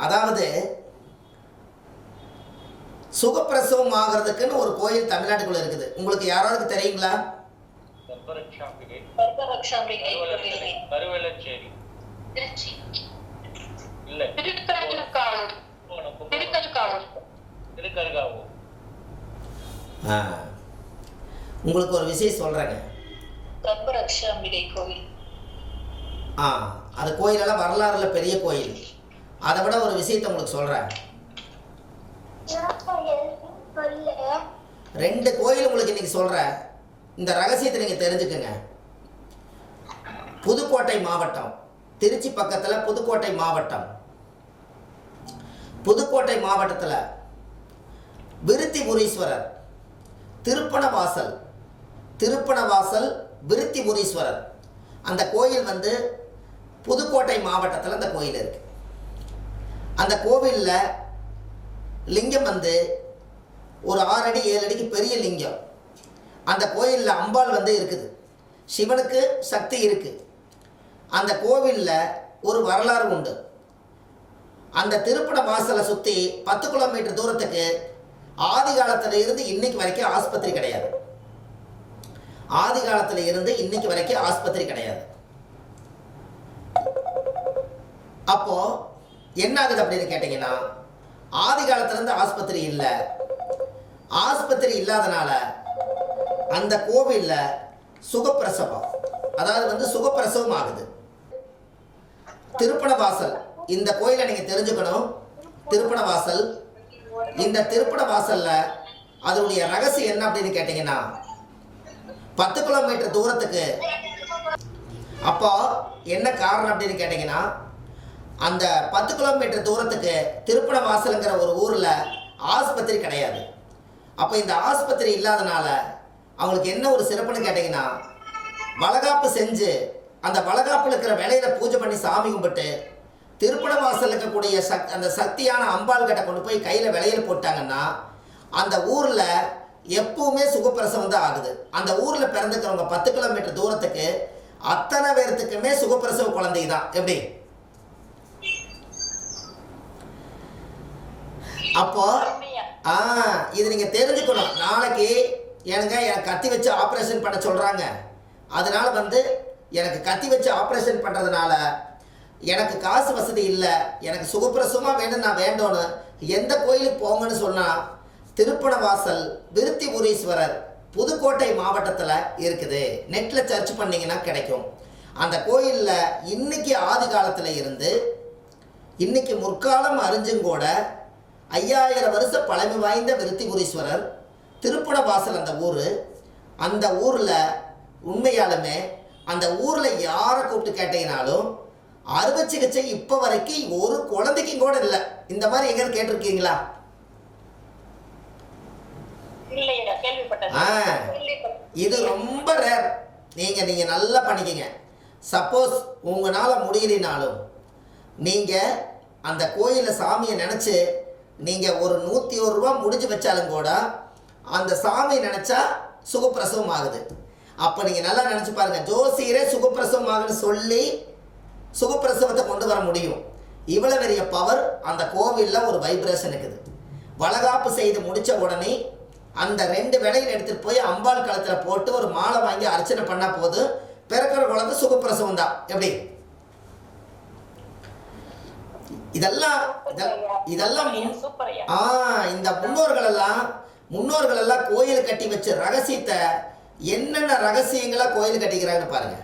அதாவது சுகப்பிரசவம் ஆகிறதுக்குன்னு ஒரு கோயில் தமிழ்நாட்டுக்குள்ள இருக்குது. உங்களுக்கு யாராவது தெரியுங்களா. உங்களுக்கு ஒரு விஷயம் சொல்கிறேங்க கர்ப்பரக்ஷாம்பிகை கோவில் ஆ. அது கோயிலெல்லாம் வரலாறுல பெரிய கோயில். அதை விட ஒரு விஷயத்த உங்களுக்கு சொல்கிறேன் ரெண்டு கோயில் உங்களுக்கு இன்னைக்கு சொல்கிறேன் இந்த ரகசியத்தை நீங்கள் தெரிஞ்சுக்கங்க. புதுக்கோட்டை மாவட்டம். திருச்சி பக்கத்தில் புதுக்கோட்டை மாவட்டம். புதுக்கோட்டை மாவட்டத்தில் விருத்திபுரீஸ்வரர் திருப்பணவாசல் திருப்பணவாசல் விருத்திபுரீஸ்வரர். அந்த கோயில் வந்து புதுக்கோட்டை மாவட்டத்தில் அந்த கோயில் இருக்குது அந்த கோவிலில் லிங்கம் வந்து ஒரு ஆறு அடி ஏழு அடிக்கு பெரிய லிங்கம். அந்த கோயிலில் அம்பாள் வந்து இருக்குது. சிவனுக்கு சக்தி இருக்குது அந்த கோவிலில் ஒரு வரலாறு உண்டு. அந்த திருப்பண வாசலை சுற்றி பத்து கிலோமீட்டர் தூரத்துக்கு ஆதி காலத்தில் இருந்து இன்னைக்கு வரைக்கும் ஆஸ்பத்திரி கிடையாது. ஆதி காலத்தில் இருந்து இன்னைக்கு வரைக்கும் ஆஸ்பத்திரி கிடையாது. அப்போது என்ன ஆகுது அப்படின்னு கேட்டிங்கன்னா ஆதி காலத்துலேருந்து ஆஸ்பத்திரி இல்லை. ஆஸ்பத்திரி இல்லாதனால அந்த கோவிலில் சுகப்பிரசவம் அதாவது வந்து சுகப்பிரசவம் ஆகுது. திருப்பணவாசல் இந்த கோயிலை நீங்கள் தெரிஞ்சுக்கணும். திருப்பணவாசல் இந்த திருப்பண வாசலில் அதனுடைய ரகசியம் என்ன அப்படின்னு கேட்டிங்கன்னா பத்து கிலோமீட்டர் தூரத்துக்கு. அப்போ என்ன காரணம் அப்படின்னு கேட்டிங்கன்னா அந்த பத்து கிலோமீட்டர் தூரத்துக்கு திருப்பண வாசலுங்கிற ஒரு ஊரில் ஆஸ்பத்திரி கிடையாது. அப்போ இந்த ஆஸ்பத்திரி இல்லாதனால அவங்களுக்கு என்ன ஒரு சிறப்புன்னு கேட்டிங்கன்னா வளகாப்பு செஞ்சு அந்த வளகாப்பில் இருக்கிற விலையில பூஜை பண்ணி சாமி கும்பிட்டு திருப்பண வாசல் இருக்கக்கூடிய சக் அந்த சக்தியான அம்பாள் கிட்ட கொண்டு போய் கையில் விலையில போட்டாங்கன்னா அந்த ஊரில் எப்பவுமே சுகப்பிரசவம் தான் ஆகுது. அந்த ஊரில் பிறந்துக்கிறவங்க பத்து கிலோமீட்டர் தூரத்துக்கு அத்தனை பேர்த்துக்குமே சுகப்பிரசவ குழந்தை தான் எப்படி? அப்போ ஆ இது நீங்கள் தெரிஞ்சுக்கணும். நாளைக்கு எனக்கு எனக்கு கத்தி வச்சு ஆப்ரேஷன் பண்ண சொல்கிறாங்க அதனால வந்து எனக்கு கத்தி வச்சு ஆப்ரேஷன் பண்ணுறதுனால எனக்கு காசு வசதி இல்லை. எனக்கு சுகப்பிரசவமாக வேணும் நான் வேண்டும்னு எந்த கோயிலுக்கு போங்கன்னு சொன்னால் திருப்பணவாசல் விருத்திபுரீஸ்வரர் புதுக்கோட்டை மாவட்டத்தில் இருக்குது. நெட்டில் சர்ச் பண்ணிங்கன்னா கிடைக்கும். அந்த கோயிலில் இன்னைக்கு ஆதி காலத்தில் இருந்து இன்னைக்கு முற்காலம் அறிஞ்சுங்கூட ஐயாயிரம் வருஷ பழமை வாய்ந்த விருத்திபுரீஸ்வரர் திருப்பணவாசல் அந்த ஊர். அந்த ஊரில் உண்மையாலுமே அந்த ஊரில் யாரை கூப்பிட்டு கேட்டீங்கனாலும் அறுவை சிகிச்சை இப்போ வரைக்கும் ஒரு குழந்தைக்கும் கூட இல்லை. இந்த மாதிரி எங்கேயாவது கேட்டிருக்கீங்களா. இது ரொம்ப ரேர் நீங்கள் நீங்கள் நல்லா பண்ணிக்கங்க. சப்போஸ் உங்களால் முடியலினாலும் நீங்கள் அந்த கோயிலில் சாமியை நினச்சி நீங்கள் ஒரு நூற்றி ஒரு ரூபா முடிஞ்சு வச்சாலும் கூட அந்த சாமி நினச்சா சுகப்பிரசவம் ஆகுது. அப்போ நீங்கள் நல்லா நினச்சி பாருங்கள் ஜோசியரே சுகப்பிரசவம் ஆகுன்னு சொல்லி சுகப்பிரசவத்தை கொண்டு வர முடியும். இவ்வளோ பெரிய பவர் அந்த கோவிலில் ஒரு வைப்ரேஷன் இருக்குது. வளகாப்பு செய்து முடித்த உடனே அந்த ரெண்டு விலையில் எடுத்துகிட்டு போய் அம்பாள் கழுத்தில் போட்டு ஒரு மாலை வாங்கி அர்ச்சனை பண்ணால் போதும் பிறக்கிற குழந்தை சுகப்பிரசவம் தான். எப்படி? இதெல்லாம் இதெல்லாம் ஆ இந்த முன்னோர்கள் எல்லாம் முன்னோர்கள் எல்லாம் கோயில் கட்டி வச்ச ரகசியத்தை என்னென்ன ரகசியங்களா கோயில் கட்டிக்கிறாங்கன்னு பாருங்க.